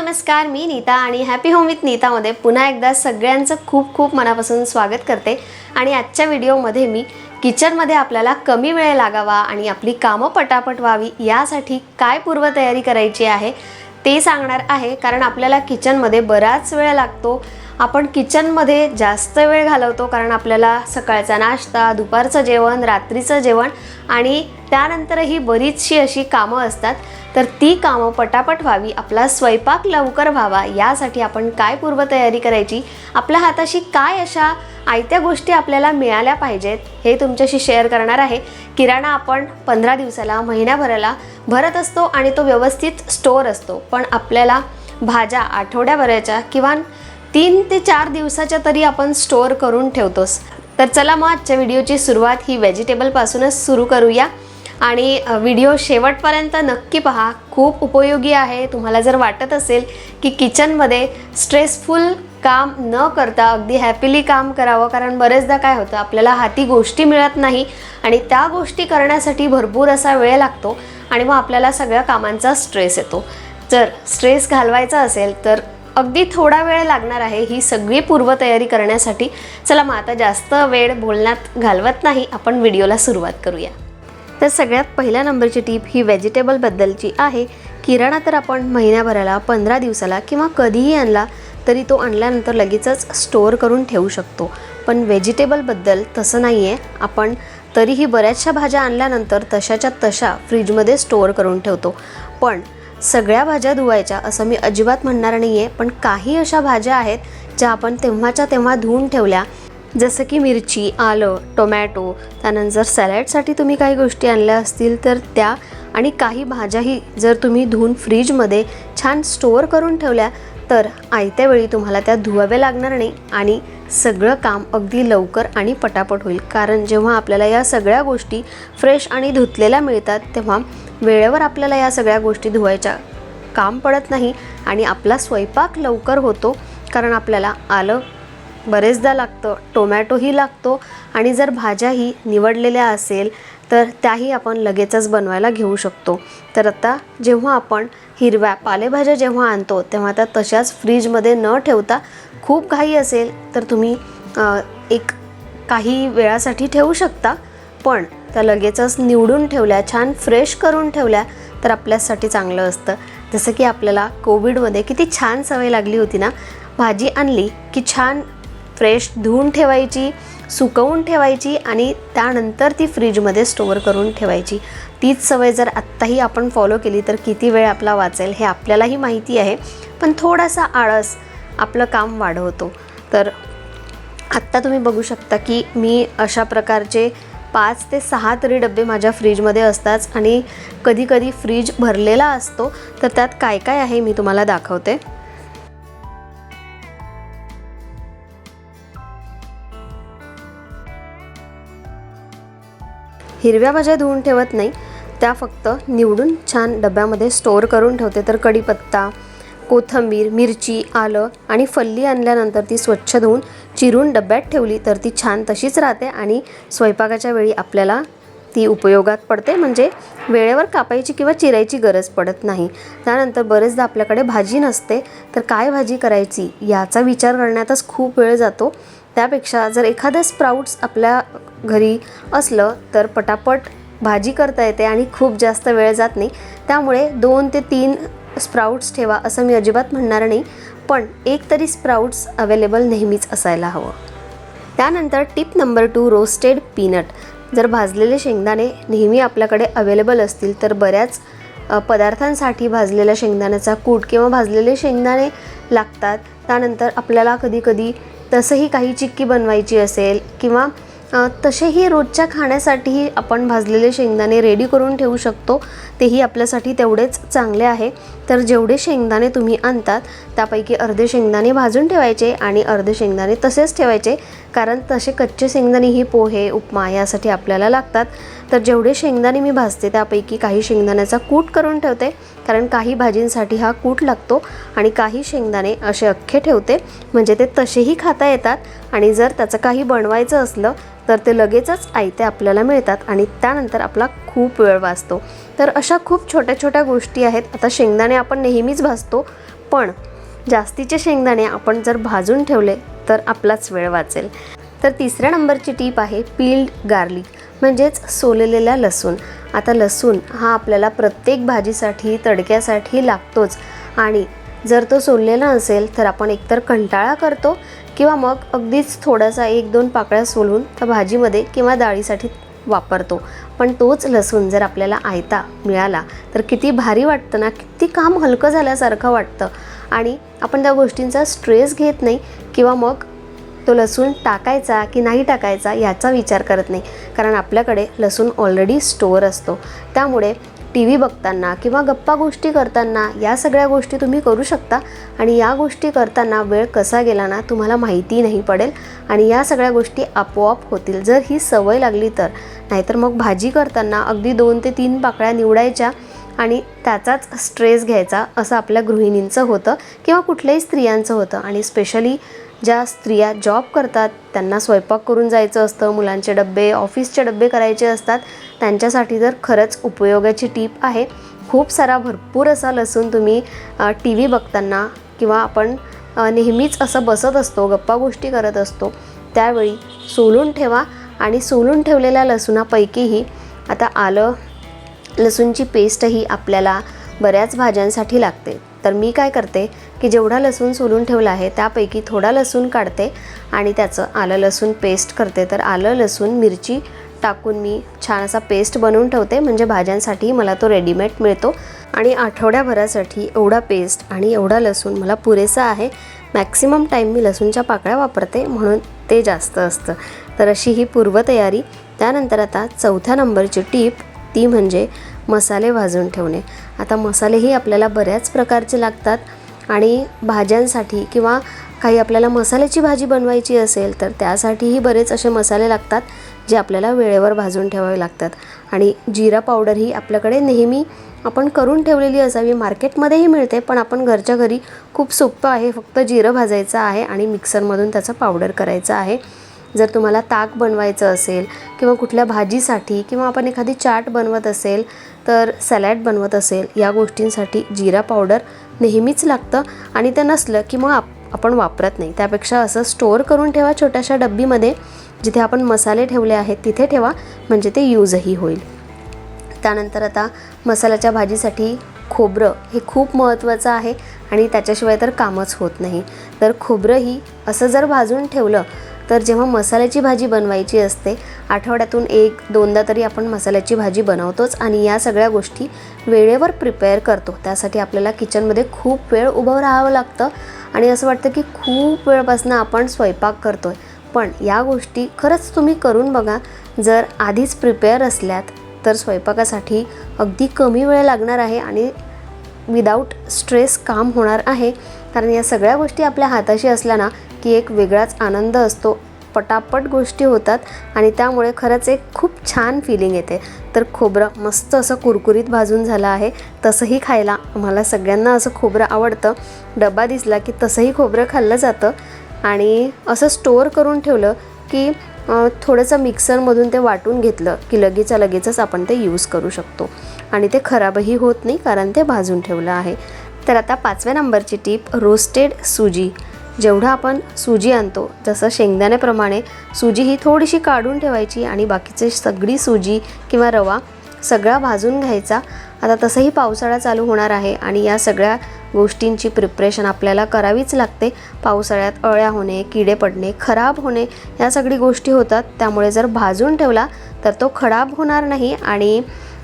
नमस्कार मी नीता आणि happy home with नीतामध्ये पुन्हा एकदा सगळ्यांचं खूप खूप मनापासून स्वागत करते. आणि आजच्या व्हिडिओमध्ये मी किचनमध्ये आपल्याला कमी वेळ लागावा आणि आपली कामं पटापट व्हावी यासाठी काय पूर्वतयारी करायची आहे ते सांगणार आहे. कारण आपल्याला किचनमध्ये बराच वेळ लागतो आपण किचनमध्ये जास्त वेळ घालवतो कारण आपल्याला सकाळचा नाश्ता दुपारचं जेवण रात्रीचं जेवण आणि त्यानंतरही बरीचशी अशी कामं असतात. तर ती कामं पटापट व्हावी आपला स्वयंपाक लवकर व्हावा यासाठी आपण काय पूर्वतयारी करायची आपल्या हाताशी काय अशा आयत्या गोष्टी आपल्याला मिळाल्या पाहिजेत हे तुमच्याशी शेअर करणार आहे. किराणा आपण पंधरा दिवसाला महिन्याभराला भरत असतो आणि तो व्यवस्थित स्टोअर असतो. पण आपल्याला भाज्या आठवड्याभराच्या किंवा तीन ते चार दिवसाच्या तरी आपण स्टोअर करून ठेवतोस. तर चला मग आजच्या व्हिडिओची सुरुवात ही व्हेजिटेबलपासूनच सुरू करूया. आणि व्हिडिओ शेवटपर्यंत नक्की पहा. खूप उपयोगी आहे. तुम्हाला जर वाटत असेल की किचनमध्ये स्ट्रेसफुल काम न करता अगदी हॅपीली काम करावं कारण बरेचदा काय होतं आपल्याला हाती गोष्टी मिळत नाही आणि त्या गोष्टी करण्यासाठी भरपूर असा वेळ लागतो आणि मग आपल्याला सगळ्या कामांचा स्ट्रेस येतो. जर स्ट्रेस घालवायचा असेल तर अगदी थोडा वेळ लागणार आहे ही सगळी पूर्वतयारी करण्यासाठी. चला मग आता जास्त वेळ बोलण्यात घालवत नाही आपण व्हिडिओला सुरुवात करूया. तर सगळ्यात पहिल्या नंबरची टीप ही व्हेजिटेबलबद्दलची आहे. किराणा तर आपण महिन्याभराला पंधरा दिवसाला किंवा कधीही आणला तरी तो आणल्यानंतर लगेचच स्टोअर करून ठेवू शकतो. पण व्हेजिटेबलबद्दल तसं नाही आहे आपण तरीही बऱ्याचशा भाज्या आणल्यानंतर तशाच्या तशा फ्रीजमध्ये स्टोअर करून ठेवतो. पण सगळ्या भाज्या धुवायच्या असं मी अजिबात म्हणणार नाही आहे पण काही अशा भाज्या आहेत ज्या आपण तेव्हाच्या तेव्हा धुवून ठेवल्या. जसं की मिरची आलं टोमॅटो त्यानंतर सॅलॅडसाठी तुम्ही काही गोष्टी आणल्या असतील तर त्या आणि काही भाज्याही जर तुम्ही धुवून फ्रीजमध्ये छान स्टोअर करून ठेवल्या तर आयत्या वेळी तुम्हाला त्या धुवाव्या लागणार नाही आणि सगळं काम अगदी लवकर आणि पटापट होईल. कारण जेव्हा आपल्याला या सगळ्या गोष्टी फ्रेश आणि धुतलेल्या मिळतात तेव्हा वेळेवर आपल्याला या सगळ्या गोष्टी धुवायच्या. काम पडत नाही आणि आपला स्वयंपाक लवकर होतो कारण आपल्याला आलं बरेचदा लागतं टोमॅटोही लागतो आणि जर भाज्याही निवडलेल्या असेल तर त्याही आपण लगेचच बनवायला घेऊ शकतो. तर आता जेव्हा आपण हिरव्या पालेभाज्या जेव्हा आणतो तेव्हा त्या तशाच फ्रीजमध्ये न ठेवता खूप घाई असेल तर तुम्ही एक काही वेळासाठी ठेवू शकता. पण त्या लगेचच निवडून ठेवल्या छान फ्रेश करून ठेवल्या तर आपल्यासाठी चांगलं असतं. जसं की आपल्याला कोविडमध्ये किती छान सवय लागली होती ना भाजी आणली की छान फ्रेश धुवून ठेवायची सुकवून ठेवायची आणि त्यानंतर ती फ्रीजमध्ये स्टोअर करून ठेवायची. तीच सवय जर आत्ताही आपण फॉलो केली तर किती वेळ आपला वाचेल हे आपल्यालाही माहिती आहे. पण थोडासा आळस आपलं काम वाढवतो. तर आत्ता तुम्ही बघू शकता की मी अशा प्रकारचे पाच ते सहा तरी डबे माझ्या फ्रीजमध्ये असतात आणि कधीकधी फ्रीज भरलेला असतो. तर त्यात काय काय आहे मी तुम्हाला दाखवते. हिरव्या भाज्या धुवून ठेवत नाही. त्या फक्त निवडून छान डब्यामध्ये स्टोअर करून ठेवते. तर कढीपत्ता कोथिंबीर मिरची आलं आणि फल्ली आणल्यानंतर ती स्वच्छ धुवून चिरून डब्यात ठेवली तर ती छान तशीच राहते आणि स्वयंपाकाच्या वेळी आपल्याला ती उपयोगात पडते. म्हणजे वेळेवर कापायची किंवा चिरायची गरज पडत नाही. त्यानंतर बरेचदा आपल्याकडे भाजी नसते तर काय भाजी करायची याचा विचार करण्यातच खूप वेळ जातो. त्यापेक्षा जर एखादं स्प्राउट्स आपल्या घरी असलं तर पटापट भाजी करता येते आणि खूप जास्त वेळ जात नाही. त्यामुळे दोन ते तीन स्प्राउट्स ठेवा असं मी अजिबात म्हणणार नाही पण एक तरी स्प्राउट्स अवेलेबल नेहमीच असायला हवं. त्यानंतर tip number two roasted peanut जर भाजलेले शेंगदाणे नेहमी आपल्याकडे अवेलेबल असतील तर बऱ्याच पदार्थांसाठी भाजलेल्या शेंगदाण्याचा कूट किंवा भाजलेले शेंगदाणे लागतात. त्यानंतर आपल्याला कधीकधी तसंही काही चिक्की बनवायची असेल किंवा तसेही रोजच्या खाण्यासाठीही आपण भाजलेले शेंगदाणे रेडी करून ठेवू शकतो. तेही आपल्यासाठी तेवढेच चांगले आहे. तर जेवढे शेंगदाणे तुम्ही आणतात त्यापैकी अर्धे शेंगदाणे भाजून ठेवायचे आणि अर्धे शेंगदाणे तसेच ठेवायचे. कारण तसे कच्चे शेंगदाणे ही पोहे उपमा यासाठी आपल्याला लागतात. तर जेवढे शेंगदाणे मी भाजते त्यापैकी काही शेंगदाण्याचा कूट करून ठेवते. कारण काही भाजींसाठी हा कूट लागतो आणि काही शेंगदाणे असे अख्खे ठेवते. म्हणजे ते तसेही खाता येतात आणि जर त्याचं काही बनवायचं असलं तर ते लगेचच आयते आपल्याला मिळतात आणि त्यानंतर आपला खूप वेळ वाचतो. तर अशा खूप छोट्या छोट्या गोष्टी आहेत. आता शेंगदाणे आपण नेहमीच भाजतो पण जास्तीचे शेंगदाणे आपण जर भाजून ठेवले तर आपलाच वेळ वाचेल. तर तिसऱ्या नंबरची टीप आहे पील्ड गार्लिक म्हणजेच सोललेला लसूण. आता लसूण हा आपल्याला प्रत्येक भाजीसाठी तडक्यासाठी लागतोच आणि जर तो सोललेला असेल तर आपण एकतर कंटाळा करतो किंवा मग अगदीच थोडासा एक दोन पाकळ्या सोलून त्या भाजीमध्ये किंवा डाळीसाठी वापरतो. पण तोच लसूण जर आपल्याला आयता मिळाला तर किती भारी वाटतं ना? किती काम हलकं झाल्यासारखं वाटतं. आणि आपण त्या गोष्टींचा स्ट्रेस घेत नाही किंवा मग तो लसूण टाकायचा की नाही टाकायचा याचा विचार करत नाही. कारण आपल्याकडे लसूण ऑलरेडी स्टोअर असतो. त्यामुळे टी व्ही बघताना किंवा गप्पा गोष्टी करताना या सगळ्या गोष्टी तुम्ही करू शकता. आणि या गोष्टी करताना वेळ कसा गेला ना तुम्हाला माहिती नाही पडेल. आणि या सगळ्या गोष्टी आपोआप होतील. जर ही सवय लागली तर. नाहीतर मग भाजी करताना अगदी दोन ते तीन पाकळ्या निवडायच्या आणि त्याचाच स्ट्रेस घ्यायचा असं आपल्या गृहिणींचं होतं किंवा कुठल्याही स्त्रियांचं होतं. आणि स्पेशली ज्या स्त्रिया जॉब करतात त्यांना स्वयंपाक करून जायचं असतं मुलांचे डबे ऑफिसचे डबे करायचे असतात त्यांच्यासाठी तर खरंच उपयोगाची टीप आहे. खूप सारा भरपूर असा लसूण तुम्ही टी व्ही बघताना किंवा आपण नेहमीच असं बसत असतो गप्पा गोष्टी करत असतो त्यावेळी सोलून ठेवा. आणि सोलून ठेवलेल्या लसूणापैकीही आता आलं लसूणची पेस्टही आपल्याला बऱ्याच भाज्यांसाठी लागते. तर मी काय करते की जेवढा लसूण सोलून ठेवला आहे त्यापैकी थोडा लसूण काढते आणि त्याचं आलं लसूण पेस्ट करते. तर आलं लसूण मिरची टाकून मी छान असा पेस्ट बनवून ठेवते म्हणजे भाज्यांसाठी मला तो रेडीमेड मिळतो. आणि आठवड्याभरासाठी एवढा पेस्ट आणि एवढा लसूण मला पुरेसा आहे. मॅक्सिमम टाईम मी लसूणच्या पाकळ्या वापरते म्हणून ते जास्त असतं. तर अशी ही पूर्वतयारी. त्यानंतर आता चौथ्या नंबरची टीप ती म्हणजे मसाले भाजून ठेवणे. आता मसालेही आपल्याला बऱ्याच प्रकारचे लागतात आणि भाज्यांसाठी किंवा काही आपल्याला मसाल्याची भाजी बनवायची असेल तर त्यासाठीही बरेच असे मसाले लागतात. जे आपल्याला वेळेवर भाजून ठेवावे लागतात. आणि जिरा पावडर ही आपल्याकडे नेहमी आपण करून ठेवलेली असावी. मार्केटमध्येही मिळते पण आपण घरच्या घरी खूप सोपं आहे. फक्त जिरं भाजायचं आहे आणि मिक्सरमधून त्याचं पावडर करायचं आहे. जर तुम्हाला ताक बनवायचं असेल किंवा कुठल्या भाजीसाठी किंवा आपण एखादी चाट बनवत असेल तर सॅलॅड बनवत असेल या गोष्टींसाठी जिरा पावडर नेहमीच लागतं. आणि ते नसलं की मग आप आपण वापरत नाही. त्यापेक्षा असं स्टोअर करून ठेवा छोट्याशा डब्बीमध्ये. जिथे आपण मसाले ठेवले आहेत तिथे ठेवा म्हणजे ते यूजही होईल. त्यानंतर आता मसाल्याच्या भाजीसाठी खोबरं हे खूप महत्त्वाचं आहे आणि त्याच्याशिवाय तर कामच होत नाही. तर खोबरंही असं जर भाजून ठेवलं तर जेव्हा मसाल्याची भाजी बनवायची असते आठवड्यातून एक दोनदा तरी आपण मसाल्याची भाजी बनवतोच आणि या सगळ्या गोष्टी वेळेवर प्रिपेअर करतो. त्यासाठी आपल्याला किचनमध्ये खूप वेळ उभं राहावं लागतं आणि असं वाटतं की खूप वेळपासून आपण स्वयंपाक करतो आहे पण या गोष्टी खरंच तुम्ही करून बघा. जर आधीच प्रिपेअर असल्यात तर स्वयंपाकासाठी अगदी कमी वेळ लागणार आहे आणि विदाऊट स्ट्रेस काम होणार आहे. कारण या सगळ्या गोष्टी आपल्या हाताशी असल्या ना की एक वेगळाच आनंद असतो. पटापट गोष्टी होतात आणि त्यामुळे खरंच एक खूप छान फिलिंग येते. तर खोबरं मस्त असं कुरकुरीत भाजून झालं आहे. तसंही खायला. मला सगळ्यांना असं खोबरं आवडतं. डबा दिसला की तसंही खोबरं खाल्लं जातं. आणि असं स्टोअर करून ठेवलं की थोडंसं मिक्सरमधून ते वाटून घेतलं की लगेचच्या लगेचच आपण ते यूज करू शकतो. आणि ते खराबही होत नाही कारण ते भाजून ठेवलं आहे. तर आता पाचव्या नंबरची टीप रोस्टेड सुजी जेवढं आपण सुजी आणतो जसं शेंगदाण्याप्रमाणे सुजी ही थोडीशी काढून ठेवायची आणि बाकीचे सगळी सुजी किंवा रवा सगळा भाजून घ्यायचा. आता तसंही पावसाळा चालू होणार आहे आणि या सगळ्या गोष्टींची प्रिपरेशन आपल्याला करावीच लागते. पावसाळ्यात अळ्या होणे किडे पडणे खराब होणे या सगळी गोष्टी होतात. त्यामुळे जर भाजून ठेवला तर तो खराब होणार नाही आणि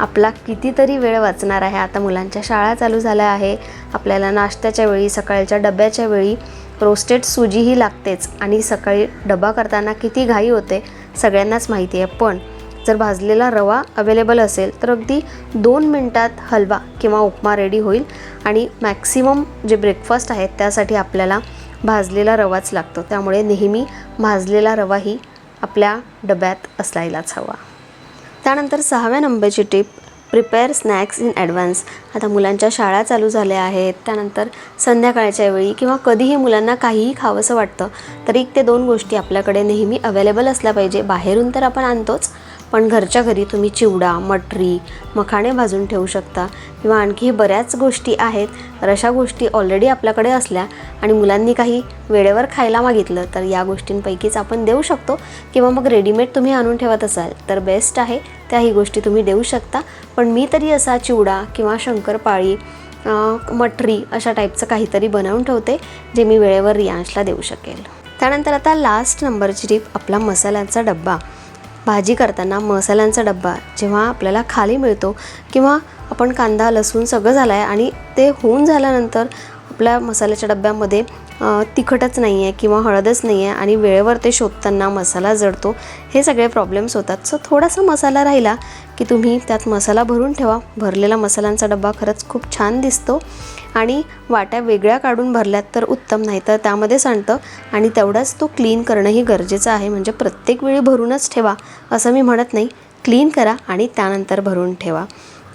आपला कितीतरी वेळ वाचणार आहे. आता मुलांच्या शाळा चालू झाल्या आहे. आपल्याला नाश्त्याच्या वेळी सकाळच्या डब्याच्या वेळी रोस्टेड सुजीही लागतेच आणि सकाळी डबा करताना किती घाई होते सगळ्यांनाच माहिती आहे. पण जर भाजलेला रवा अवेलेबल असेल तर अगदी दोन मिनटात हलवा किंवा उपमा रेडी होईल आणि मॅक्सिमम जे ब्रेकफास्ट आहेत त्यासाठी आपल्याला भाजलेला रवाच लागतो. त्यामुळे नेहमी भाजलेला रवाही आपल्या डब्यात असायलाच हवा. त्यानंतर सहाव्या नंबरची tip prepare snacks in advance आता मुलांच्या शाळा चालू झाल्या आहेत. त्यानंतर संध्याकाळच्या वेळी किंवा कधीही मुलांना काहीही खावंसं वाटतं तर एक ते दोन गोष्टी आपल्याकडे नेहमी अवेलेबल असल्या पाहिजे. बाहेरून तर आपण आणतोच पण घरच्या घरी तुम्ही चिवडा मटरी मखाणे भाजून ठेवू शकता. किंवा आणखी बऱ्याच गोष्टी आहेत. तर अशा गोष्टी ऑलरेडी आपल्याकडे असल्या आणि मुलांनी काही वेळेवर खायला मागितलं तर या गोष्टींपैकीच आपण देऊ शकतो. किंवा मग रेडीमेड तुम्ही आणून ठेवत असाल तर बेस्ट आहे. त्याही गोष्टी तुम्ही देऊ शकता. पण मी तरी असा चिवडा किंवा शंकरपाळी मटरी अशा टाईपचं काहीतरी बनवून ठेवते जे मी वेळेवर रियांशला देऊ शकेल. त्यानंतर आता लास्ट नंबरची टीप आपला मसाल्यांचा डब्बा. भाजी करताना मसाल्यांचा डब्बा जेव्हा आपल्याला खाली मिळतो किंवा आपण कांदा लसूण सगळं झालं आहे आणि ते होऊन झाल्यानंतर आपल्या मसाल्याच्या डब्यामध्ये तिखटच नाही आहे किंवा हळदच नाही आहे आणि वेळेवर ते शोधताना मसाला जडतो हे सगळे प्रॉब्लेम्स होतात. सो थोडासा मसाला राहिला की तुम्ही त्यात मसाला भरून ठेवा. भरलेला मसाल्यांचा डब्बा खरंच खूप छान दिसतो आणि वाट्या वेगळ्या काढून भरल्यात तर उत्तम नाही तर त्यामध्ये सांडतं आणि तेवढाच तो क्लीन करणंही गरजेचं आहे. म्हणजे प्रत्येक वेळी भरूनच ठेवा असं मी म्हणत नाही. क्लीन करा आणि त्यानंतर भरून ठेवा.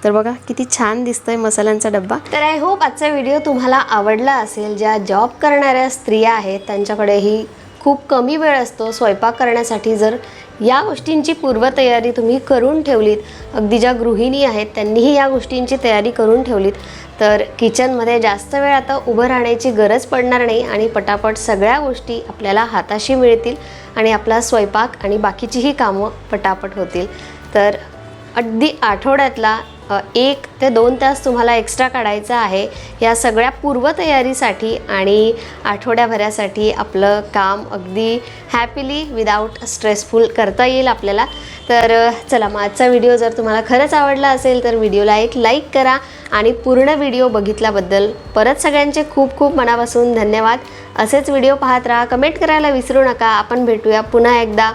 तर बघा किती छान दिसतोय मसाल्यांचा डब्बा. तर आय होप आजचा व्हिडिओ तुम्हाला आवडला असेल. ज्या जॉब करणाऱ्या स्त्रिया आहेत त्यांच्याकडेही खूप कमी वेळ असतो स्वयंपाक करण्यासाठी. जर या गोष्टींची पूर्वतयारी तुम्ही करून ठेवलीत अगदी ज्या गृहिणी आहेत त्यांनीही या गोष्टींची तयारी करून ठेवलीत तर किचनमध्ये जास्त वेळ आता उभं राहण्याची गरज पडणार नाही आणि पटापट सगळ्या गोष्टी आपल्याला हाताशी मिळतील आणि आपला स्वयंपाक आणि बाकीचीही कामं पटापट होतील. तर अगदी आठवड्यातला एक ते दोन तास तुम्हाला एक्स्ट्रा काढायचा आहे. या सगळ्या पूर्वतयारीसाठी आणि आठवड्याभरासाठी आपलं काम अगदी हॅपीली विदाऊट स्ट्रेसफुल करता येईल आपल्याला. तर चला मग आजचा व्हिडिओ जर तुम्हाला खरंच आवडला असेल तर व्हिडिओला एक लाईक करा आणि पूर्ण व्हिडिओ बघितल्याबद्दल परत सगळ्यांचे खूप खूप मनापासून धन्यवाद. असेच व्हिडिओ पाहत राहा कमेंट करायला विसरू नका. आपण भेटूया पुन्हा एकदा.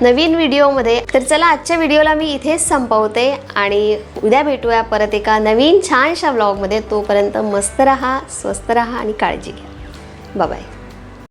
नवीन व्हिडिओमध्ये. तर चला आजच्या व्हिडिओला मी इथेच संपवते आणि उद्या भेटूया परत एका नवीन छानशा व्लॉगमध्ये तोपर्यंत मस्त रहा स्वस्त रहा आणि काळजी घ्या. बाय